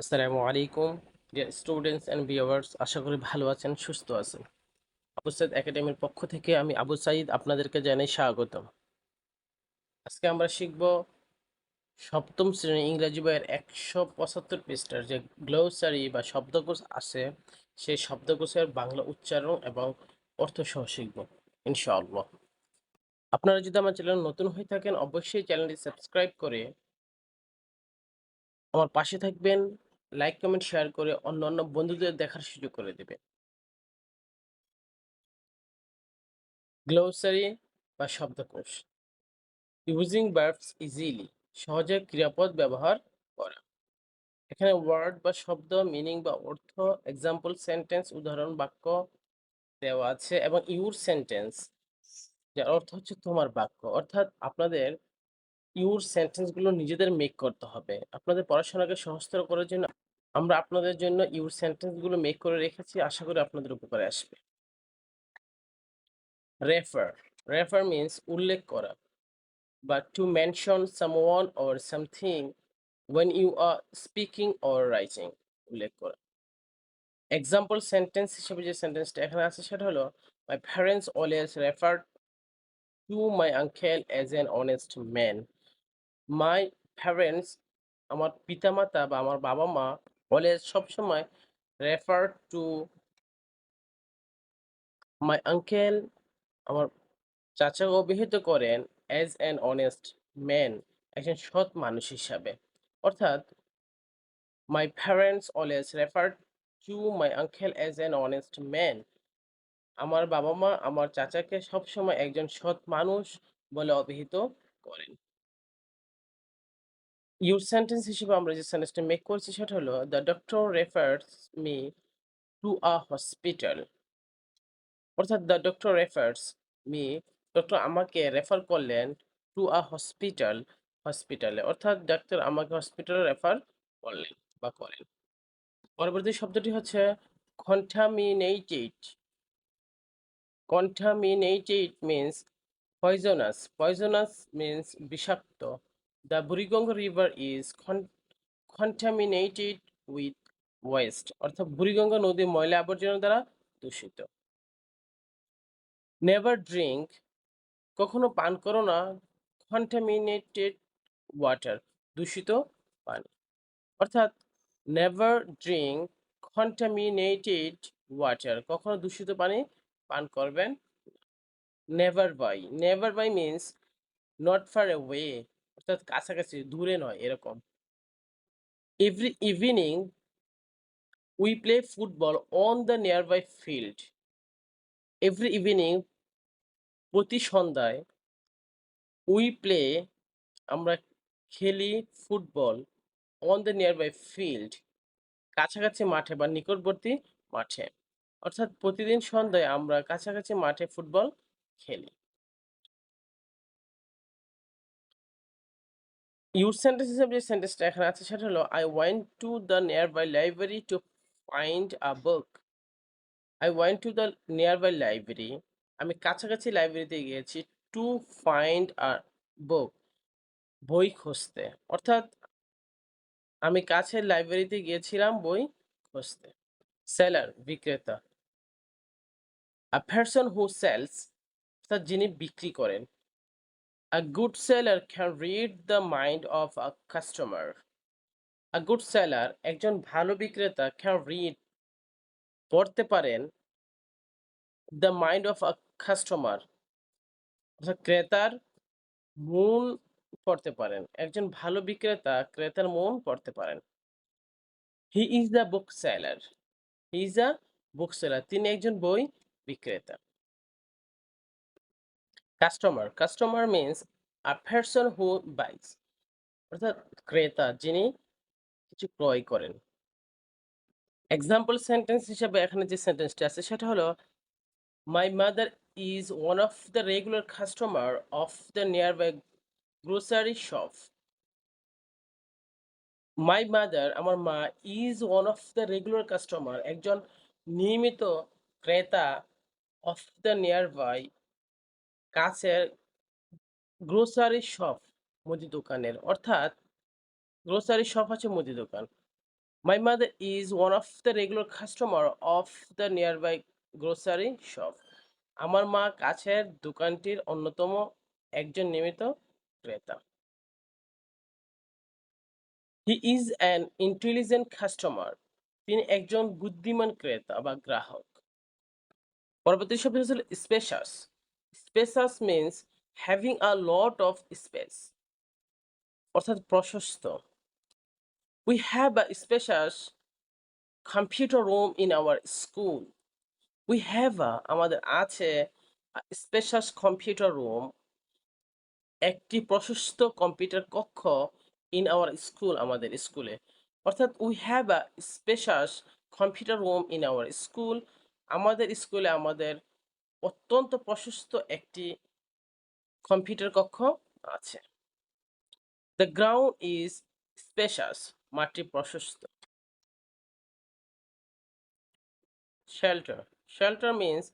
আসসালামু আলাইকুম। Dear students and viewers আশা করি ভালো আছেন, সুস্থ আছেন। আবু সাইদ একাডেমির পক্ষ থেকে আমি আবু সাইদ আপনাদেরকে জানাই স্বাগতম। আজকে আমরা শিখব সপ্তম শ্রেণি ইংরাজি বইয়ের একশো পঁচাত্তর পৃষ্ঠার যে গ্লোসারি বা শব্দকোষ আছে, সেই শব্দকোষের বাংলা উচ্চারণ এবং অর্থ সহ শিখব, ইনশাআল্লাহ। আপনারা যদি আমার চ্যানেল নতুন হয়ে থাকেন, অবশ্যই চ্যানেলটি সাবস্ক্রাইব করে আমার পাশে থাকবেন। লাইক কমেন্ট শেয়ার করে অন্য অন্য বন্ধুদের দেখার সুযোগ করে দেবে। গ্লোসারি বা শব্দকোষ। ইউজিং ভার্বস ইজিলি সহজে ক্রিয়াপদ ব্যবহার করা। এখানে ওয়ার্ড বা শব্দ মিনিং বা অর্থ এক্সাম্পল সেন্টেন্স উদাহরণ, বাক্য দেওয়া আছে এবং ইউর সেন্টেন্স যার অর্থ হচ্ছে তোমার বাক্য। অর্থাৎ আপনাদের ইউর সেন্টেন্সগুলো নিজেদের মেক করতে হবে। আপনাদের পড়াশোনাকে সহজতর করার জন্য আমরা আপনাদের জন্য ইউর সেন্টেন্সগুলো মেক করে রেখেছি, আশা করি আপনাদের উপকারে আসবে। রেফার রেফার মিন্স উল্লেখ করা বা to mention someone or something when you are speaking or writing, উল্লেখ করা। এক্সাম্পল সেন্টেন্স হিসেবে যে সেন্টেন্সটা এখানে আছে সেটা হলো my parents always refer to my uncle as an honest man my parents আমার পিতামাতা বা আমার বাবা মা অলওয়েজ সবসময় রেফার টু মাই আঙ্কেল আমার চাচাকে অভিহিত করেন অ্যাজ অ্যান অনেস্ট ম্যান একজন সৎ মানুষ হিসাবে। অর্থাৎ my parents always refer to my uncle as an honest man আমার বাবা মা আমার চাচাকে সবসময় একজন সৎ মানুষ বলে অভিহিত করেন। ইউর সেন্টেন্স হিসেবে আমরা যে সেন্টেন্সটা মেক করছি সেটা হলো the doctor refers me to a hospital অর্থাৎ the doctor refers me doctor আমাকে রেফার করলেন টু আ হসপিটাল হসপিটালে অর্থাৎ ডাক্তার আমাকে হসপিটালে রেফার করলেন বা করেন। পরবর্তী শব্দটি হচ্ছে contaminated contaminated means poisonous poisonous means বিষাক্ত। The Buriganga river is contaminated with waste অর্থাৎ বুড়িগঙ্গা নদী ময়লা আবর্জনা দ্বারা দূষিত। নেভার ড্রিঙ্ক কখনো পান করো না। কন্টামিনেটেড ওয়াটার দূষিত পানি। অর্থাৎ নেভার ড্রিঙ্ক কন্টামিনেটেড ওয়াটার কখনো দূষিত পানি পান করবেন nearby nearby means not far away অর্থাৎ কাছাকাছি, দূরে নয়, এরকম। Every evening we play football on the nearby field every evening প্রতি সন্ধ্যায় উই প্লে আমরা খেলি football on the nearby field কাছাকাছি মাঠে বা নিকটবর্তী মাঠে। অর্থাৎ প্রতিদিন সন্ধ্যায় আমরা কাছাকাছি মাঠে ফুটবল খেলি। ইউর সেন্টেন্স হিসেবে যে সেন্টেন্সটা এখানে আছে সেটা হলো I went to the nearby library to find a book I went to the nearby library আমি কাছাকাছি লাইব্রেরিতে গিয়েছি টু ফাইন্ড আ বুক বই খুঁজতে। অর্থাৎ আমি কাছের লাইব্রেরিতে গিয়েছিলাম বই খুঁজতে। সেলার বিক্রেতা। আ পারসন হু সেলস অর্থাৎ যিনি বিক্রি করেন। A good seller can read the mind of a customer a good seller একজন ভালো বিক্রেতা ক্যান রিড পড়তে পারেন মাইন্ড অফ আ কাস্টমার অর্থাৎ ক্রেতার মন পড়তে পারেন। একজন ভালো বিক্রেতা ক্রেতার মন পড়তে পারেন। He is the book seller he is the book seller তিনি একজন বই বিক্রেতা। Customer customer means a person who buys অর্থাৎ ক্রেতা যিনি কিছু ক্রয় করেন। এক্সাম্পল সেন্টেন্স হিসেবে এখানে যে সেন্টেন্সটি আছে, সেটা হলো my mother is one of the regular customer of the nearby grocery shop my mother আমার মা is one of the regular customer একজন নিয়মিত ক্রেতা অফ দ্য নিয়ার বাই কাছের গ্রোসারি শপ মুদি দোকানের। অর্থাৎ গ্রোসারি শপ আছে, মুদি দোকান। My mother is one of the regular customer of the nearby grocery shop আমার মা কাছের দোকানটির অন্যতম একজন নিয়মিত ক্রেতা। He is an intelligent customer তিনি একজন বুদ্ধিমান ক্রেতা বা গ্রাহক। পরবর্তী শব্দ হচ্ছে spacious spacious means having a lot of space অর্থাৎ প্রশস্ত। We have a spacious computer room in our school we have a আমাদের আছে স্পেশাস কম্পিউটার রুম একটি প্রশস্ত কম্পিউটার কক্ষ ইন আওয়ার স্কুল আমাদের স্কুলে অর্থাৎ we have a spacious computer room in our school আমাদের স্কুলে আমাদের অত্যন্ত প্রশস্ত একটি কম্পিউটার কক্ষ আছে দ্য গ্রাউন্ড ইজ স্পেশাস মাটি প্রশস্ত shelter shelter means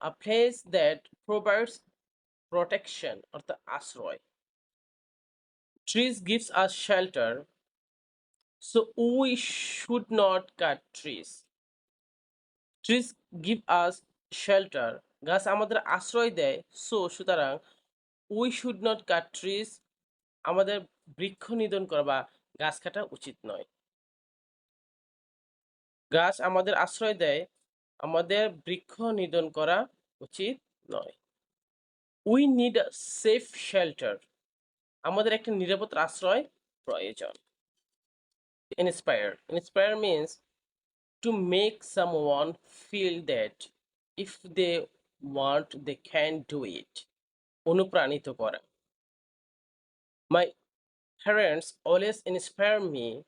a place that provides protection অর্থাৎ আশ্রয় trees gives us shelter so we should not cut trees trees give us shelter গাছ আমাদের আশ্রয় দেয়। সো সুতরাং we should not cut trees আমাদের বৃক্ষ নিধন করা বা গাছ কাটা উচিত নয়। গাছ আমাদের আশ্রয় দেয়, আমাদের বৃক্ষ নিধন করা উচিত নয়। উই নিড সেফ শেল্টার আমাদের একটা নিরাপদ আশ্রয় প্রয়োজন। Inspire inspire means to make someone feel that if want they can do it অনুপ্রাণিত করা। My parents always inspire me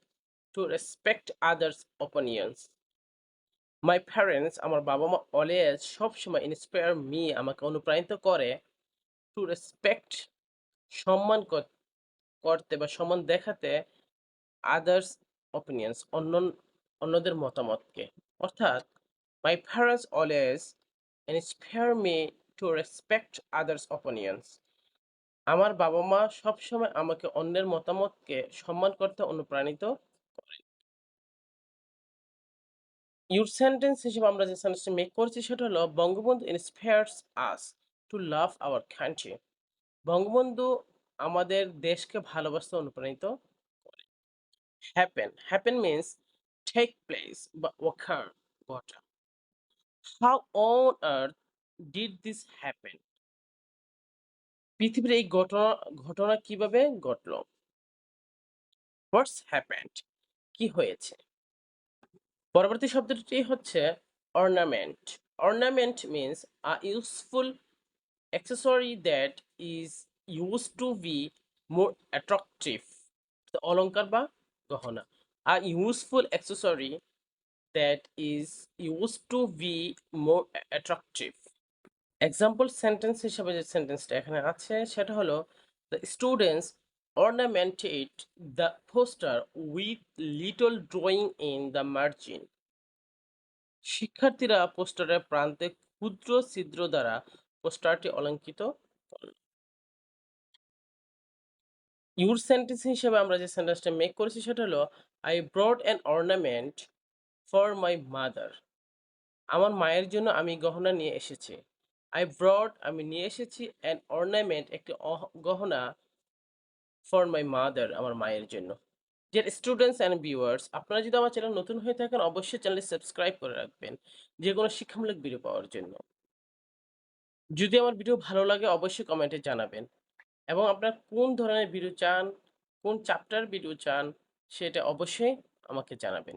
to respect others opinions my parents আমার বাবা মা অলওয়েজ সবসময় ইন্সপায়ার মি আমাকে অনুপ্রাণিত করে টু রেসপেক্ট সম্মান কর- করতে বা সম্মান দেখাতে আদার্স অপিনিয়ন্স অন্য অন্যদের মতামতকে। অর্থাৎ my parents always inspire me to respect others opinions আমার বাবা মা সবসময় আমাকে অন্যের মতামতকে সম্মান করতে অনুপ্রাণিত ইউর সেন্টেন্স হিসেবে আমরা যে সেন্টেন্সটি মেক করছি সেটা হলো, Bangabandhu inspires us to love our country Bangabandhu আমাদের দেশকে ভালোবাসতে অনুপ্রাণিত করে। Happen happen means take place বা ওখার ঘটা how on earth did this happen পৃথিবীর এই ঘটনা ঘটনা কীভাবে ঘটলো? হোয়াটস হ্যাপেন্ড কি হয়েছে? পরবর্তী শব্দটি হচ্ছে ornament ornament means a useful accessory that is use to be more attractive অলঙ্কার বা গহনা। A useful accessory that is use to be more attractive example sentence হিসেবে যে সেন্টেন্সটা এখানে আছে, সেটা হলো the students ornamented the poster with little drawing in the margin. শিক্ষার্থীরা পোস্টারের প্রান্তে ক্ষুদ্র ছিদ্র দ্বারা পোস্টারটি অলঙ্কিত করল। ইউর সেন্টেন্স হিসেবে আমরা যে সেন্টেন্সটা মেক করেছি, সেটা হলো I brought an ornament for my mother আমার মায়ের জন্য আমি গহনা নিয়ে এসেছি। আই ব্রড আমি নিয়ে এসেছি অ্যান অর্নামেন্ট একটি গহনা ফর মাই মাদার আমার মায়ের জন্য। যে স্টুডেন্টস অ্যান্ড ভিউয়ার্স আপনারা যদি আমার চ্যানেল নতুন হয়ে থাকেন, অবশ্যই চ্যানেলটি সাবস্ক্রাইব করে রাখবেন। যে কোনো শিক্ষামূলক ভিডিও পাওয়ার জন্য। যদি আমার ভিডিও ভালো লাগে, অবশ্যই কমেন্টে জানাবেন। এবং আপনার কোন ধরনের ভিডিও চান, কোন চ্যাপ্টার ভিডিও চান, সেটা অবশ্যই আমাকে জানাবেন।